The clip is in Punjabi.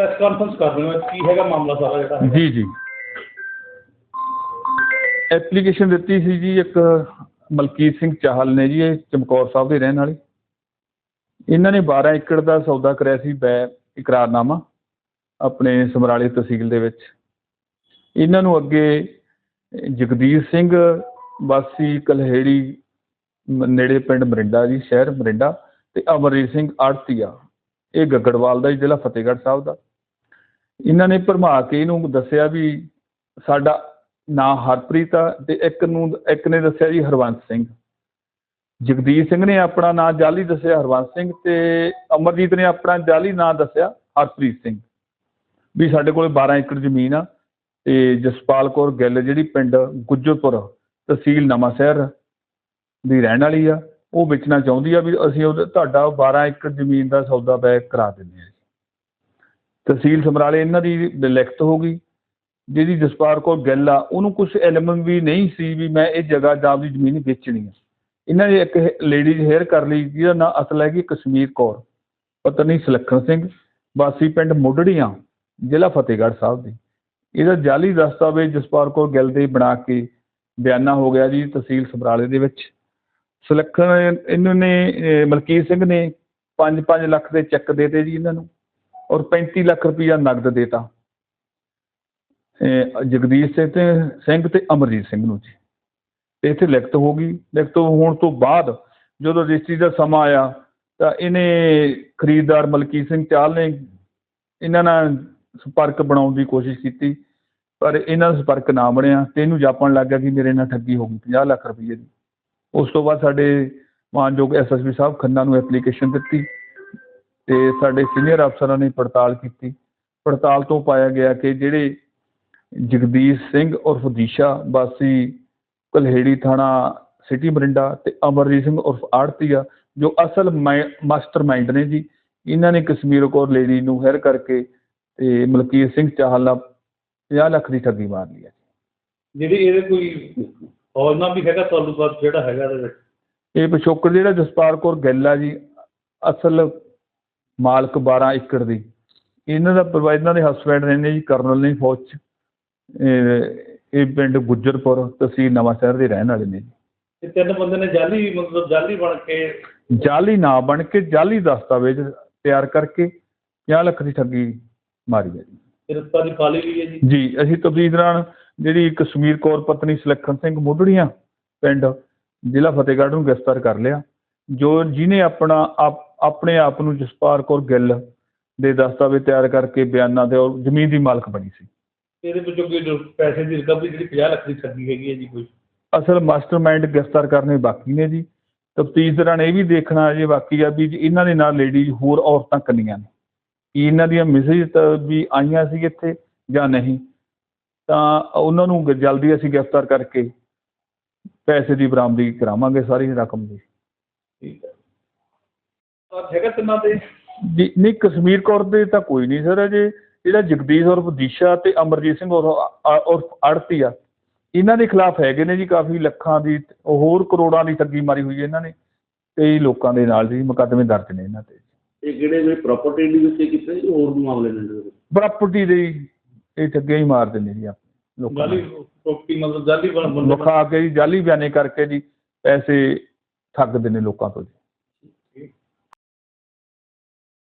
ਪ੍ਰੈਸ ਕਾਨਫਰੰਸ ਕਰ ਰਹੇ ਹੋ ਕੀ ਹੈਗਾ ਮਾਮਲਾ ਸਾਰਾ ਜਿਹੜਾ ਜੀ ਜੀ। ਐਪਲੀਕੇਸ਼ਨ ਦਿੱਤੀ ਸੀ ਜੀ ਇੱਕ ਮਲਕੀਤ ਸਿੰਘ ਚਾਹਲ ਨੇ ਜੀ ਇਹ ਚਮਕੌਰ ਸਾਹਿਬ ਦੇ ਰਹਿਣ ਵਾਲੇ। ਇਹਨਾਂ ਨੇ 12 ਏਕੜ ਦਾ ਸੌਦਾ ਕਰਿਆ ਸੀ ਬੈ ਇਕਰਾਰਨਾਮਾ ਆਪਣੇ ਸਮਰਾਲੇ ਤਹਿਸੀਲ ਦੇ ਵਿੱਚ। ਇਹਨਾਂ ਨੂੰ ਅੱਗੇ ਜਗਦੀਸ਼ ਸਿੰਘ ਵਾਸੀ ਕਲਹੇੜੀ ਨੇੜੇ ਪਿੰਡ ਮਰਿੰਡਾ ਜੀ ਸ਼ਹਿਰ ਮਰਿੰਡਾ ਤੇ ਅਮਰਜੀਤ ਸਿੰਘ ਆੜਤੀਆ। ਇਹ ਗੱਗੜਵਾਲ ਦਾ ਜੀ, ਜ਼ਿਲ੍ਹਾ ਫਤਿਹਗੜ੍ਹ ਸਾਹਿਬ ਦਾ। ਇਹਨਾਂ ਨੇ ਭਰਮਾ ਕੇ ਇਹਨੂੰ ਦੱਸਿਆ ਵੀ ਸਾਡਾ ਨਾਂ ਹਰਪ੍ਰੀਤ ਆ ਤੇ ਇੱਕ ਨੂੰ, ਇੱਕ ਨੇ ਦੱਸਿਆ ਜੀ ਹਰਵੰਤ ਸਿੰਘ। ਜਗਦੀਸ਼ ਸਿੰਘ ਨੇ ਆਪਣਾ ਨਾਂ ਜਾਲੀ ਦੱਸਿਆ ਹਰਵੰਤ ਸਿੰਘ ਤੇ ਅਮਰਜੀਤ ਨੇ ਆਪਣਾ ਜਾਲੀ ਨਾਂ ਦੱਸਿਆ, ਹਰਪ੍ਰੀਤ ਸਿੰਘ। ਵੀ ਸਾਡੇ ਕੋਲ 12 ਏਕੜ ਜ਼ਮੀਨ ਆ ਤੇ ਜਸਪਾਲ ਕੌਰ ਗਿੱਲ ਜਿਹੜੀ ਪਿੰਡ ਗੁੱਜਰਪੁਰ ਤਹਿਸੀਲ ਨਵਾਂ ਸ਼ਹਿਰ ਦੀ ਰਹਿਣ ਵਾਲੀ ਆ, ਉਹ ਵੇਚਣਾ ਚਾਹੁੰਦੀ ਆ ਵੀ ਅਸੀਂ ਉਹਦਾ, ਤੁਹਾਡਾ 12 ਏਕੜ ਜ਼ਮੀਨ ਦਾ ਸੌਦਾ ਬੈਕ ਕਰਾ ਦਿੰਦੇ ਆ ਤਹਿਸੀਲ ਸਮਰਾਲੇ ਇਹਨਾਂ ਦੀ ਲਿਖਤ ਹੋ ਗਈ ਜਿਹੜੀ ਜਸਪਾਲ ਕੌਰ ਗਿੱਲ ਆ, ਉਹਨੂੰ ਕੁਝ ਐਲਮ ਵੀ ਨਹੀਂ ਸੀ ਵੀ ਮੈਂ ਇਹ ਜਗ੍ਹਾ ਜਾਂ ਆਪਦੀ ਜ਼ਮੀਨ ਵੇਚਣੀ ਆ। ਇਹਨਾਂ ਨੇ ਇੱਕ ਲੇਡੀਜ਼ ਹੇਅਰ ਕਰ ਲਈ, ਜਿਹਦਾ ਨਾਂ ਅਸਲ ਹੈਗੀ ਕਸ਼ਮੀਰ ਕੌਰ, ਪਤਨੀ ਸੁਲੱਖਣ ਸਿੰਘ, ਵਾਸੀ ਪਿੰਡ ਮੁੱਢੜੀਆਂ, ਜ਼ਿਲ੍ਹਾ ਫਤਿਹਗੜ੍ਹ ਸਾਹਿਬ ਦੀ। ਇਹਦਾ ਜਾਲੀ ਦਸਤਾਵੇਜ਼ ਜਸਪਾਲ ਕੌਰ ਗਿੱਲ ਦੇ ਬਣਾ ਕੇ ਬਿਆਨਾ ਹੋ ਗਿਆ ਜੀ ਤਹਿਸੀਲ ਸਮਰਾਲੇ ਦੇ ਵਿੱਚ। ਸੁਲੱਖਣ, ਇਹਨਾਂ ਨੇ ਮਲਕੀਤ ਸਿੰਘ ਨੇ 5-5 ਲੱਖ ਦੇ ਚੈੱਕ ਦੇਤੇ ਜੀ ਇਹਨਾਂ ਨੂੰ। ਔਰ 35 ਲੱਖ ਰੁਪਈਆ ਨਗਦ ਦੇਤਾ। ਅਹ ਜਗਦੀਸ਼ ਸਿੰਘ ਤੇ ਸਿੰਘ ਤੇ ਅਮਰਜੀਤ ਸਿੰਘ ਨੂੰ ਜੀ। ਤੇ ਇੱਥੇ ਲਿਖਤ ਹੋ ਗਈ। ਲਿਖਤ ਹੋਣ ਤੋਂ ਬਾਅਦ ਜਦੋਂ ਰਜਿਸਟਰੀ ਦਾ ਸਮਾਂ ਆਇਆ, ਤਾਂ ਇਹਨੇ ਖਰੀਦਦਾਰ ਮਲਕੀਤ ਸਿੰਘ ਚਾਹਲ ਨੇ ਇਹਨਾਂ ਨਾਲ ਸੰਪਰਕ ਬਣਾਉਣ ਦੀ ਕੋਸ਼ਿਸ਼ ਕੀਤੀ, ਪਰ ਇਹਨਾਂ ਦਾ ਸੰਪਰਕ ਨਾ ਬਣਿਆ। ਤੇ ਇਹਨੂੰ ਜਾਪਣ ਲੱਗ ਗਿਆ ਕਿ ਮੇਰੇ ਨਾਲ ਠੱਗੀ ਹੋ ਗਈ 50 ਲੱਖ ਰੁਪਏ ਦੀ। ਉਸ ਤੋਂ ਬਾਅਦ ਸਾਡੇ ਮਾਨਯੋਗ ਐਸਐਸਪੀ ਸਾਹਿਬ ਖੰਨਾ ਨੂੰ ਐਪਲੀਕੇਸ਼ਨ ਦਿੱਤੀ। ਤੇ ਸਾਡੇ ਸੀਨੀਅਰ ਅਫਸਰਾਂ ਨੇ ਪੜਤਾਲ ਕੀਤੀ। ਪੜਤਾਲ ਤੋਂ ਪਾਇਆ ਗਿਆ ਕਿ ਜਿਹੜੇ ਜਗਦੀਸ਼ ਸਿੰਘ ਉਰਫ ਦੀਸ਼ਾ ਵਾਸੀ ਕਲਹੇੜੀ ਥਾਣਾ ਸਿਟੀ ਮਰਿੰਡਾ ਤੇ ਅਮਰਜੀਤ ਸਿੰਘ ਉਰਫ ਆੜਤੀਆ ਜੋ ਅਸਲ ਮਾਸਟਰ ਮਾਈਂਡ ਨੇ ਜੀ ਇਹਨਾਂ ਨੇ ਕਸ਼ਮੀਰ ਕੌਰ ਲੇਡੀ ਨੂੰ ਹੈਰ ਕਰਕੇ ਤੇ ਮਲਕੀਤ ਸਿੰਘ ਚਾਹਲ ਨਾਲ 50 ਲੱਖ ਦੀ ਠੱਗੀ ਮਾਰ ਲਈ ਹੈ ਜਿਹੜੀ ਇਹਦੇ ਕੋਈ ਹੌਲਨਾ ਵੀ ਹੈਗਾ ਤੁਹਾਨੂੰ ਬਾਅਦ ਜਿਹੜਾ ਹੈਗਾ ਇਹਦੇ ਵਿੱਚ? ਇਹ ਪਿਛੋਕੜ ਜਿਹੜਾ ਜਸਪਾਲ ਕੌਰ ਗਿੱਲ ਆ ਜੀ ਅਸਲ ਮਾਲਕ 12 ਏਕੜ ਦੀ। ਇਹਨਾਂ ਦਾ ਪਰਿਵਾਰ ਇਹਨਾਂ ਦੇ ਹਸਬੈਂਡ ਰਹਿੰਦੇ ਜੀ ਕਰਨਲ ਨੇ ਫੌਜ ਚ। ਇਹ ਪਿੰਡ ਗੁੱਜਰਪੁਰ ਤਹਿਸੀਲ ਨਵਾਂ ਸ਼ਹਿਰ ਦੇ ਰਹਿਣ ਵਾਲੇ ਨੇ ਤੇ ਤਿੰਨ ਬੰਦੇ ਨੇ ਜਾਲੀ ਮਤਲਬ ਜਾਲੀ ਬਣ ਕੇ ਜਾਲੀ ਨਾ ਬਣ ਕੇ ਜਾਲੀ ਦਸਤਾਵੇਜ਼ ਤਿਆਰ ਕਰਕੇ 50 ਲੱਖ ਦੀ ਠੱਗੀ ਮਾਰੀ ਹੈ ਜੀ। ਹੈ ਜੀ। ਜੀ ਅਸੀਂ ਤਫਤੀਸ਼ ਦੌਰਾਨ ਜਿਹੜੀ ਕਸ਼ਮੀਰ ਕੌਰ ਪਤਨੀ ਸੁਲੱਖਣ ਸਿੰਘ ਮੁੱਢੜੀਆਂ ਪਿੰਡ ਜ਼ਿਲ੍ਹਾ ਫਤਿਹਗੜ੍ਹ ਨੂੰ ਗ੍ਰਿਫਤਾਰ ਕਰ ਲਿਆ ਜੋ ਜਿਹਨੇ ਆਪਣਾ ਆਪ- ਆਪਣੇ ਆਪ ਨੂੰ ਜਸਪਾਲ ਕੌਰ ਗਿੱਲ ਦੇ ਦਸਤਾਵੇਜ਼ ਤਿਆਰ ਕਰਕੇ ਬਿਆਨਾਂ ਦੇ ਔਰ ਜ਼ਮੀਨ ਦੀ ਮਾਲਕ ਬਣੀ ਸੀ। ਇਹਦੇ ਵਿੱਚੋਂ ਕੋਈ ਜੋ ਪੈਸੇ ਦੀ ਰਿਕਵਰੀ ਜਿਹੜੀ 50 ਲੱਖ ਦੀ ਠੱਗੀ ਹੈਗੀ ਹੈ ਜੀ ਕੋਈ? ਅਸਲ ਮਾਸਟਰਮਾਈਂਡ ਗ੍ਰਿਫਤਾਰ ਕਰਨੇ ਬਾਕੀ ਨੇ ਜੀ। ਤਫਤੀਸ਼ ਦੌਰਾਨ ਇਹ ਵੀ ਦੇਖਣਾ ਜੇ ਬਾਕੀ ਆ ਵੀ ਜੀ ਇਹਨਾਂ ਦੇ ਨਾਲ ਲੇਡੀਜ਼ ਹੋਰ ਔਰਤਾਂ ਕੰਨੀਆਂ ਨੇ। ਕੀ ਇਹਨਾਂ ਦੀਆਂ ਮੈਸੇਜ ਤਾਂ ਵੀ ਆਈਆਂ ਸੀ ਇੱਥੇ ਜਾਂ ਨਹੀਂ? ਤਾਂ ਉਹਨਾਂ ਨੂੰ ਗ- ਜਲਦੀ ਅਸੀਂ ਗ੍ਰਿਫਤਾਰ ਕਰਕੇ ਪੈਸੇ ਦੀ ਬਰਾਮਦੀ ਕਰਾਵਾਂਗੇ ਸਾਰੀ ਰਕਮ ਦੀ। ਠੀਕ ਹੈ। ਹੈਗਾ ਤਿੰਨਾਂ ਦੇ? ਜੀ ਨਹੀਂ ਕਸ਼ਮੀਰ ਕੌਰ ਦੇ ਤਾਂ ਕੋਈ ਨਹੀਂ ਸਰ ਅਜੇ। ਜਿਹੜਾ ਜਗਦੀਸ਼ ਉਰਫ ਦੀਸ਼ਾ ਤੇ ਅਮਰਜੀਤ ਸਿੰਘ ਉਰਫ ਆੜਤੀ ਆ ਇਹਨਾਂ ਦੇ ਖਿਲਾਫ ਹੈਗੇ ਨੇ ਜੀ ਕਾਫੀ ਲੱਖਾਂ ਦੀ ਹੋਰ ਕਰੋੜਾਂ ਦੀ ਠੱਗੀ ਮਾਰੀ ਹੋਈ ਹੈ ਇਹਨਾਂ ਨੇ। ਕਈ ਲੋਕਾਂ ਦੇ ਨਾਲ ਜੀ ਮੁਕੱਦਮੇ ਦਰਜ ਨੇ ਇਹਨਾਂ ਤੇ। ਇਹ ਕਿਹੜੇ ਜਿਹੜੇ ਪ੍ਰਾਪਰਟੀ ਦੇ ਉੱਤੇ ਕੀਤੇ ਜੀ ਹੋਰ ਮਾਮਲੇ ਨੇ? ਪ੍ਰਾਪਰਟੀ ਦੇ ਇਹ ਠੱਗੀਆਂ ਹੀ ਮਾਰ ਦਿੰਦੇ ਜੀ ਲੋਕਾਂ ਜਾਲੀ ਨੂੰ। ਪ੍ਰੋਪਰਟੀ ਮਤਲਬ ਜਾਲੀ ਬਣ ਬਣ ਵਿਖਾ ਕੇ ਜੀ ਜਾਲੀ ਬਿਆਨੇ ਕਰਕੇ ਜੀ ਪੈਸੇ ਠੱਗਦੇ ਨੇ ਲੋਕਾਂ ਤੋਂ ਜੀ।